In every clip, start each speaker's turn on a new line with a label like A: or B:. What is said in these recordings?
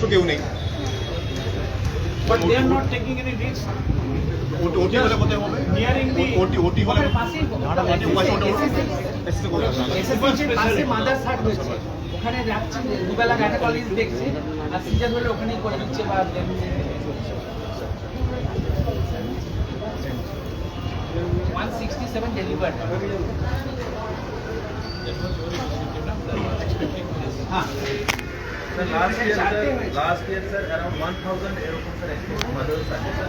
A: তো কেউ নেই. ওটি ওটি হলে কোথায় হবে? হলে
B: ওখানে রাখছি দুবেলা গাইনোকলজিস দেখছে আর সিজার হলে ওখানেই করে দিচ্ছে বা ওয়ান সিক্সটি সেভেন ডেলিভার্ড হ্যাঁ
C: sir last year sir last year sir around 1000 এরকম স্যার মাদার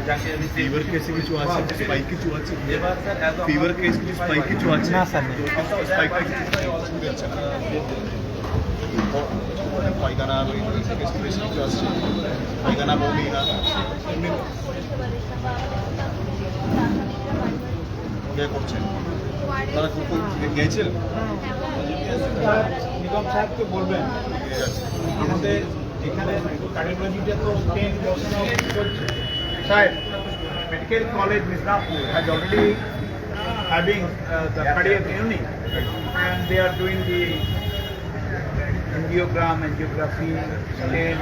C: যাকে আমি
A: ফিভার কেসে কিছু আছে স্পাইক কিছু আছে
C: এবার sir as of
A: fever case কিছু স্পাইক কিছু আছে
B: না, স্যার, নেই।
A: স্পাইক কিছু পায়খানা ওই কেস বেশি কিছু আসছে পায়খানা বমি না এমনি কে করছেন তারা কো- কো- গেছেন
D: নিগম সাহেবকে বলবেন আমাদের এখানে কার্ডিওলজিটা তো টেন বছর চলছে সাহেব medical college Midnapore has already having uh, the cardiac unit and they are doing the angiogram, angiography, scan.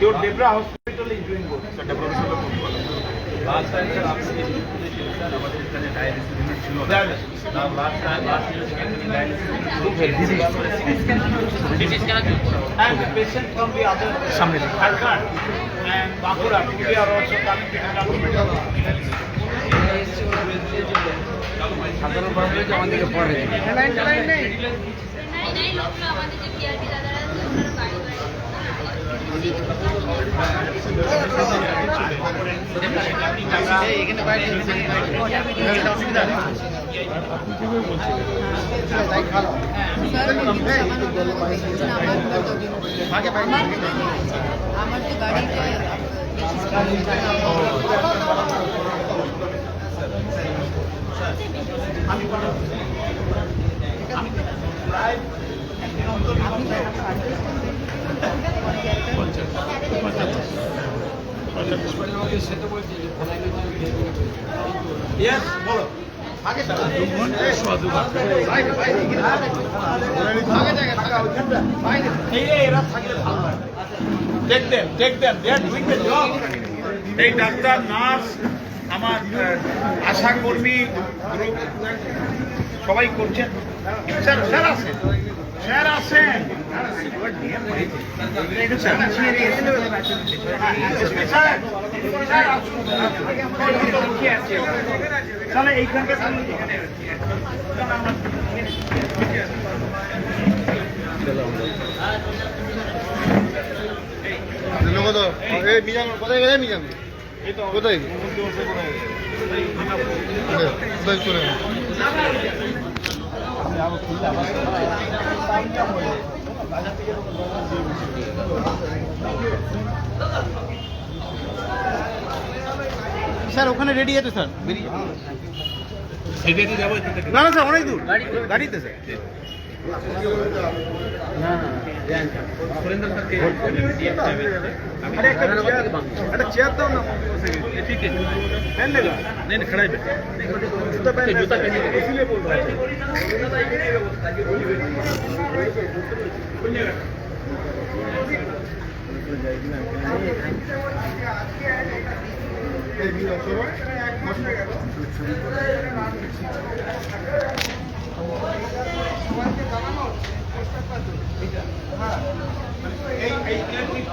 D: Your Debra hospital is doing good.
C: Last time sir আপনি যে স্কুলে ছিল স্যার আমাদের এখানে ডায়ালিসিস ইউনিট ছিল। না
D: Dialysis.
C: না last time last
E: আমার তো গাড়িতে
D: Yes, বলো এই যে এরা থাকলে ভালো take them take them they are doing the job এই ডাক্তার নার্স আমার আহ, আশা কর্মী গ্রুপ সবাই করছেন স্যার স্যার আছেন? স্যার আছেন? তাহলে এইখানকার
A: কোথায় মিজান কোথায় গেলে মিজান কোথায়? কোথায়? গেল?
F: স্যার ওখানে রেডি আছে স্যার না না স্যার অনেক দূর গাড়িতে স্যার
D: अरे একটা চেয়ার একটা চেয়ার দাও না ठीक है पहन लेगा नहीं नहीं खड़ा ही बैठा जूता पहन जूता पहन इसीलिए बोल रहा है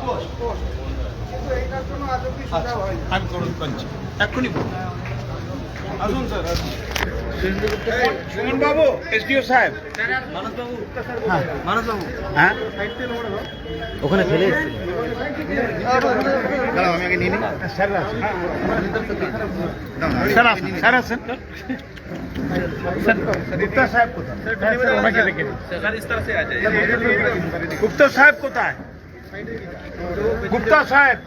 D: পোস্ট আচ্ছা আমি করুন। এক্ষুনি বলুন। আসুন এসডিও সাহেব
F: ওখানে ফেলে
D: আছেন সাহেব কোথায় গুপ্তা সাহেব কোথায় গুপ্তা সাহেব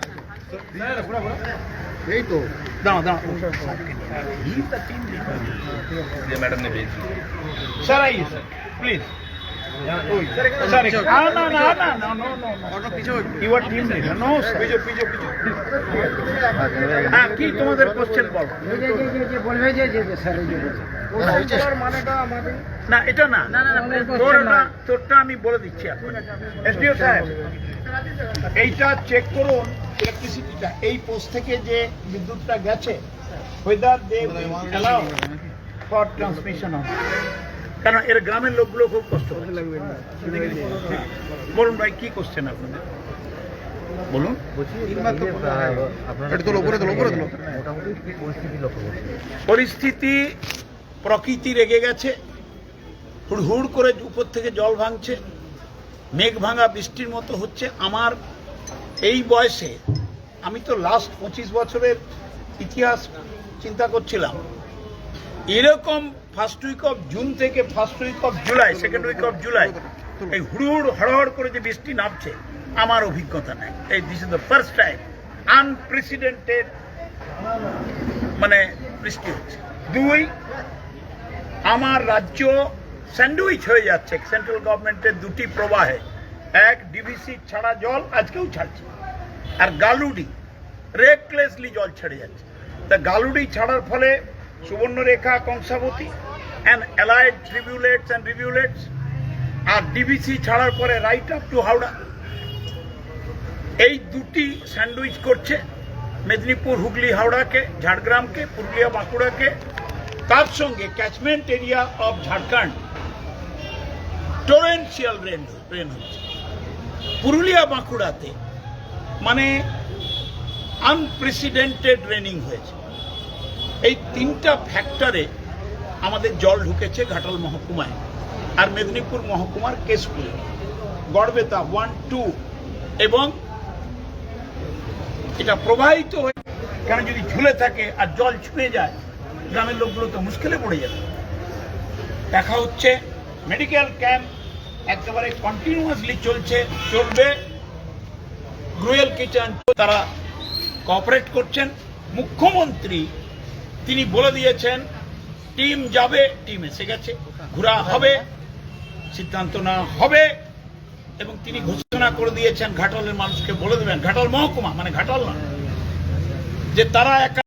A: এই তো
C: দাঁড়া দাঁড়া ম্যাডাম নেবে
D: স্যার আইয়ে স্যার প্লিজ হ্যাঁ, কি তোমাদের কোশ্চেন বলো?
B: বলবে যে স্যার
D: না এটা না। তোর ওটা তোরটা আমি বলে দিচ্ছি এসডিও সাহেব এইটা চেক করুন ইলেকট্রিসিটিটা এই পোস্ট থেকে যে বিদ্যুৎটা গেছে whether they allow for transmission of কারণ এর গ্রামের লোকগুলো খুব কষ্ট। হ্যাঁ। বলুন ভাই কি করছেন আপনাদের? বলুন। পরিস্থিতি প্রকৃতি রেগে গেছে হুড় হুড় করে উপর থেকে জল ভাঙছে, মেঘ ভাঙা বৃষ্টির মতো হচ্ছে। আমার এই বয়সে আমি তো লাস্ট পঁচিশ বছরের ইতিহাস চিন্তা করছিলাম। এরকম ফার্স্ট উইক অফ জুন থেকে first week of July second week of July এই হুড় হড়হড় করে যে বৃষ্টি নামছে, আমার অভিজ্ঞতা নেই। এই this is the first time unprecedented মানে বৃষ্টি হচ্ছে। দুই আমার রাজ্য স্যান্ডউইচ হয়ে যাচ্ছে। সেন্ট্রাল গভর্নমেন্টের দুটি প্রবাহে। এক ডিভিসি ছাড়া জল আজকেও ছাড়ছে। আর গালুডি রেকলেসলি জল ছেড়ে যাচ্ছে। তা গালুডি ছাড়ার ফলে Subarnarekha, Kangsabati and allied tributaries and rivulets R DVC ছাড়ার পরে রাইট আপ টু হাওড়া। এই দুটি স্যান্ডউইচ করছে। মেদিনীপুর, হুগলি, হাওড়াকে, ঝাড়গ্রামকে, পুরুলিয়া, বাঁকুড়াকে তার সঙ্গে catchment area of Jharkhand torrential rain rain হচ্ছে। পুরুলিয়া বাঁকুড়াতে মানে আনপ্রেসিডেন্টেড রেনিং হয়েছে। এই তিনটা ফ্যাক্টরে আমাদের জল ঢুকেছে ঘাটাল মহকুমায়। আর মেদিনীপুর মহকুমার কেশপুরে। গড়বেতা ওয়ান টু এবং এটা প্রবাহিত হয়ে কারণ যদি ঝুলে থাকে আর জল ছুঁয়ে যায় গ্রামের লোকগুলো তো মুশকিলে পড়ে যাবে। দেখা হচ্ছে মেডিকেল ক্যাম্প একেবারে কন্টিনিউয়াসলি চলছে, চলবে। রুয়েল কিচেন তারা কোঅপারেট করছেন। মুখ্যমন্ত্রী তিনি বলে দিয়েছেন টিম যাবে টিম এসে গেছে, ঘোরা হবে, সিদ্ধান্ত নেওয়া হবে। এবং তিনি ঘোষণা করে দিয়েছেন, ঘাটালের মানুষকে বলে দেবেন, ঘাটাল মহকুমা মানে ঘাটাল না, যে তারা একা